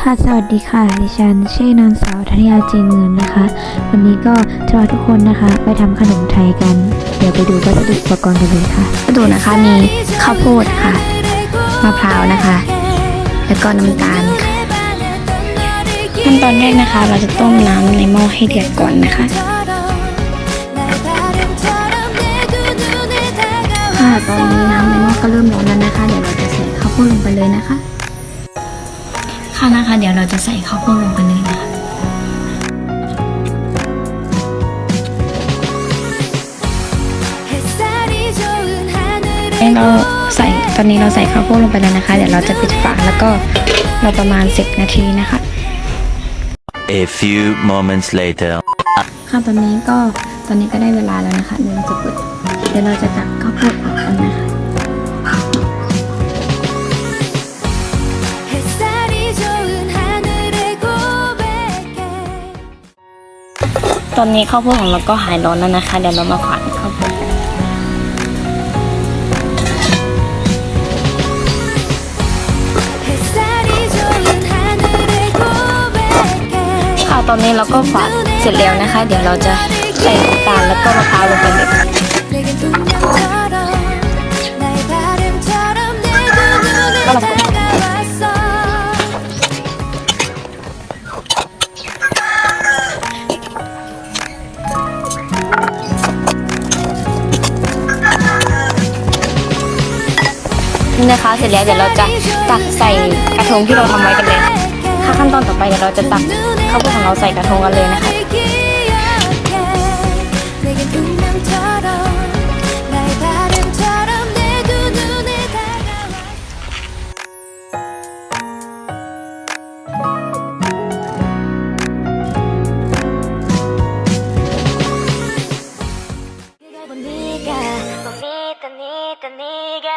ค่ะสวัสดีค่ะดิฉันชื่อนางสาวธนยาจีนเงินนะคะ วันนี้ก็จะพาทุกคนนะคะ ไปทำขนมไทยกัน เดี๋ยวไปดูวัสดุอุปกรณ์กันเลยค่ะวัสดุนะคะมีข้าวโพดค่ะมะพร้าวนะคะ แล้วก็น้ำตาลค่ะขั้นตอนแรกนะคะ เราจะต้มน้ำในหม้อให้เดือดก่อนนะคะค่ะตอนนี้น้ำในหม้อก็เริ่มร้อนแล้วนะคะ เดี๋ยวเราจะใส่ข้าวโพดลงไปเลยนะคะ ค่ะนะคะ เดี๋ยวเราจะใส่ข้าวโพดลงไปเลยนะคะเราใส่ตอนนี้เราใส่ข้าวโพดลงไปแล้วนะคะ เดี๋ยวเราจะปิดฝาแล้วก็รอประมาณ 10 นาทีนะคะ A few moments later. ค่ะตอนนี้ก็ตอนนี้ก็ได้เวลาแล้วนะคะเดี๋ยวเราจะเปิดเดี๋ยวเราจะตักข้าวโพดออกกันนะคะ อนนี้ข้าวโพดของเราก็หายร้อนแล้วนะคะ เดี๋ยวเรามาขวานข้าวโพดค่ะตอนนี้เราก็ฝานเสร็จแล้วนะคะ เดี๋ยวเราจะใส่น้ำตาลแล้วก็มะพร้าวลงไปเลย นี่นะคะ เสร็จแล้วเดี๋ยวเราจะตักใส่กระทงที่เราทำไว้กันเลยค่ะขั้นตอนต่อไปเดี๋ยวเราจะตักข้าวโพดของเราใส่กระทงกันเลยนะคะ네가